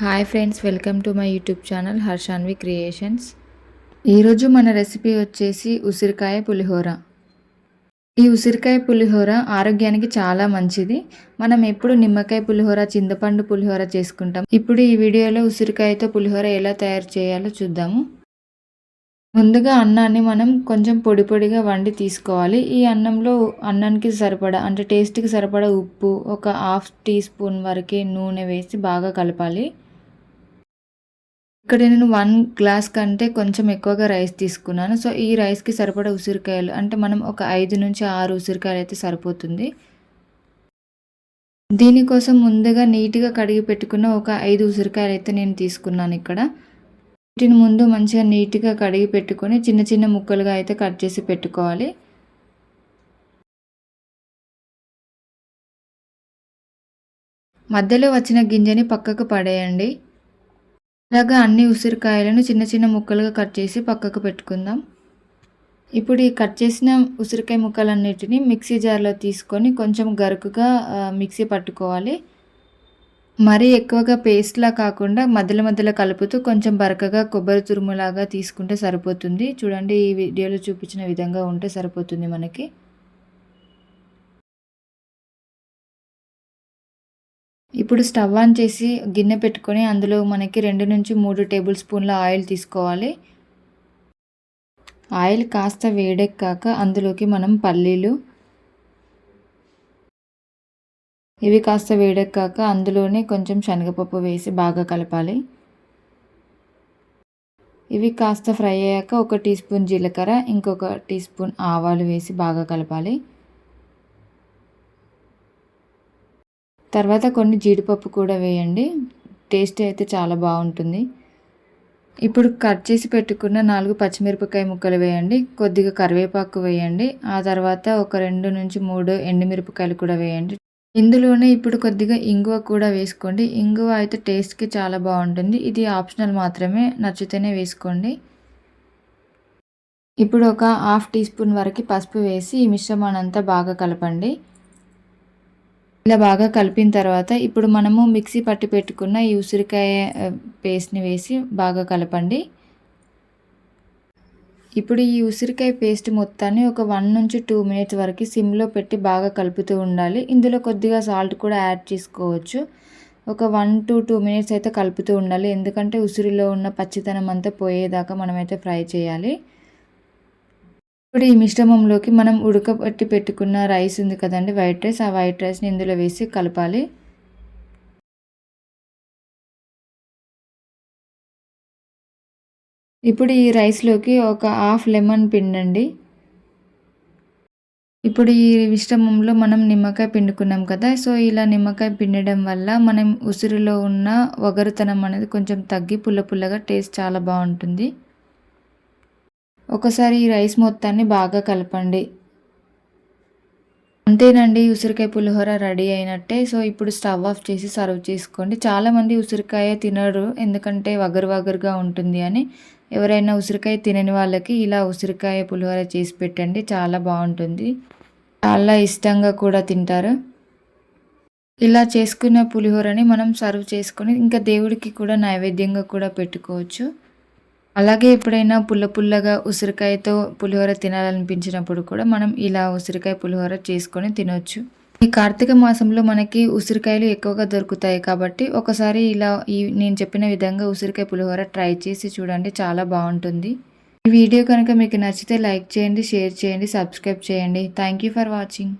Hi friends welcome to my YouTube channel Harshanvi creations. ఈరోజు మన recipe వచ్చేసి ఉసిరికాయ పులిహోర. ఈ ఉసిరికాయ పులిహోర ఆరోగ్యానికి చాలా మంచిది. మనం ఎప్పుడు నిమ్మకాయ పులిహోర చింతపండు పులిహోర చేసుకుంటాం. ఇప్పుడు ఈ వీడియోలో ఉసిరికాయతో పులిహోర ఎలా తయారు చేయాలో చూద్దాము. ముందుగా అన్నాన్ని మనం కొంచెం పొడి పొడిగా వండి తీసుకోవాలి. ఈ అన్నంలో అన్నానికి సరిపడా అంటే టేస్ట్కి సరిపడా ఉప్పు ఒక హాఫ్ టీ స్పూన్ వరకే నూనె వేసి బాగా కలపాలి. ఇక్కడ నేను వన్ గ్లాస్ కంటే కొంచెం ఎక్కువగా రైస్ తీసుకున్నాను. సో ఈ రైస్కి సరిపడా ఉసిరికాయలు అంటే మనం ఒక ఐదు నుంచి ఆరు ఉసిరికాయలు అయితే సరిపోతుంది. దీనికోసం ముందుగా నీట్గా కడిగి పెట్టుకున్న ఒక ఐదు ఉసిరికాయలు అయితే నేను తీసుకున్నాను ఇక్కడ. వీటిని ముందు మంచిగా నీట్గా కడిగి పెట్టుకొని చిన్న చిన్న ముక్కలుగా అయితే కట్ చేసి పెట్టుకోవాలి. మధ్యలో వచ్చిన గింజని పక్కకు పడేయండి. ఇలాగా అన్ని ఉసిరికాయలను చిన్న చిన్న ముక్కలుగా కట్ చేసి పక్కకు పెట్టుకుందాం. ఇప్పుడు ఈ కట్ చేసిన ఉసిరికాయ ముక్కలన్నిటిని మిక్సీ జార్లో తీసుకొని కొంచెం గరుకుగా మిక్సీ పట్టుకోవాలి. మరీ ఎక్కువగా పేస్ట్లా కాకుండా మధ్యలో మధ్యలో కలుపుతూ కొంచెం బరకగా కొబ్బరి తురుములాగా తీసుకుంటే సరిపోతుంది. చూడండి ఈ వీడియోలో చూపించిన విధంగా ఉంటే సరిపోతుంది మనకి. ఇప్పుడు స్టవ్ ఆన్ చేసి గిన్నె పెట్టుకొని అందులో మనకి రెండు నుంచి మూడు టేబుల్ స్పూన్ల ఆయిల్ తీసుకోవాలి. ఆయిల్ కాస్త వేడెక్కాక అందులోకి మనం పల్లీలు ఇవి కాస్త వేడెక్కాక అందులోనే కొంచెం శనగపప్పు వేసి బాగా కలపాలి. ఇవి కాస్త ఫ్రై అయ్యాక ఒక టీ స్పూన్ జీలకర్ర ఇంకొక టీ స్పూన్ ఆవాలు వేసి బాగా కలపాలి. తర్వాత కొన్ని జీడిపప్పు కూడా వేయండి. టేస్ట్ అయితే చాలా బాగుంటుంది. ఇప్పుడు కట్ చేసి పెట్టుకున్న నాలుగు పచ్చిమిరపకాయ ముక్కలు వేయండి. కొద్దిగా కరివేపాకు వేయండి. ఆ తర్వాత ఒక రెండు నుంచి మూడు ఎండుమిరపకాయలు కూడా వేయండి. ఇందులోనే ఇప్పుడు కొద్దిగా ఇంగువ కూడా వేసుకోండి. ఇంగువ అయితే టేస్ట్కి చాలా బాగుంటుంది. ఇది ఆప్షనల్ మాత్రమే. నచ్చితేనే వేసుకోండి. ఇప్పుడు ఒక హాఫ్ టీ స్పూన్ వరకు పసుపు వేసి ఈ మిశ్రమాన్ని అంతా బాగా కలపండి. ఇలా బాగా కలిపిన తర్వాత ఇప్పుడు మనము మిక్సీ పట్టి పెట్టుకున్న ఈ ఉసిరికాయ పేస్ట్ని వేసి బాగా కలపండి. ఇప్పుడు ఈ ఉసిరికాయ పేస్ట్ మొత్తాన్ని ఒక వన్ నుంచి టూ మినిట్స్ వరకు సిమ్లో పెట్టి బాగా కలుపుతూ ఉండాలి. ఇందులో కొద్దిగా సాల్ట్ కూడా యాడ్ చేసుకోవచ్చు. ఒక వన్ టు టూ మినిట్స్ అయితే కలుపుతూ ఉండాలి. ఎందుకంటే ఉసిరిలో ఉన్న పచ్చితనం అంతా పోయేదాకా మనమైతే ఫ్రై చేయాలి. ఇప్పుడు ఈ మిశ్రమంలోకి మనం ఉడకబట్టి పెట్టుకున్న రైస్ ఉంది కదండి వైట్ రైస్. ఆ వైట్ రైస్ని ఇందులో వేసి కలపాలి. ఇప్పుడు ఈ రైస్లోకి ఒక హాఫ్ లెమన్ పిండండి. ఇప్పుడు ఈ మిశ్రమంలో మనం నిమ్మకాయ పిండుకున్నాం కదా సో ఇలా నిమ్మకాయ పిండడం వల్ల మనం ఉసిరిలో ఉన్న వగరుతనం అనేది కొంచెం తగ్గి పుల్ల పుల్లగా టేస్ట్ చాలా బాగుంటుంది. ఒకసారి ఈ రైస్ మొత్తాన్ని బాగా కలపండి. అంతేనండి ఉసిరికాయ పులిహోర రెడీ అయినట్టే. సో ఇప్పుడు స్టవ్ ఆఫ్ చేసి సర్వ్ చేసుకోండి. చాలామంది ఉసిరికాయ తినరు ఎందుకంటే వగరు వగరుగా ఉంటుంది అని. ఎవరైనా ఉసిరికాయ తినని వాళ్ళకి ఇలా ఉసిరికాయ పులిహోర చేసి పెట్టండి చాలా బాగుంటుంది. చాలా ఇష్టంగా కూడా తింటారు. ఇలా చేసుకున్న పులిహోరని మనం సర్వ్ చేసుకొని ఇంకా దేవుడికి కూడా నైవేద్యంగా కూడా పెట్టుకోవచ్చు. అలాగే ఎప్పుడైనా పుల్ల పుల్లగా ఉసిరికాయతో పులిహోర తినాలనిపించినప్పుడు కూడా మనం ఇలా ఉసిరికాయ పులిహోర చేసుకొని తినొచ్చు. ఈ కార్తీక మాసంలో మనకి ఉసిరికాయలు ఎక్కువగా దొరుకుతాయి కాబట్టి ఒకసారి ఇలా ఈ నేను చెప్పిన విధంగా ఉసిరికాయ పులిహోర ట్రై చేసి చూడండి చాలా బాగుంటుంది. ఈ వీడియో కనుక మీకు నచ్చితే లైక్ చేయండి షేర్ చేయండి సబ్స్క్రైబ్ చేయండి. Thank you for watching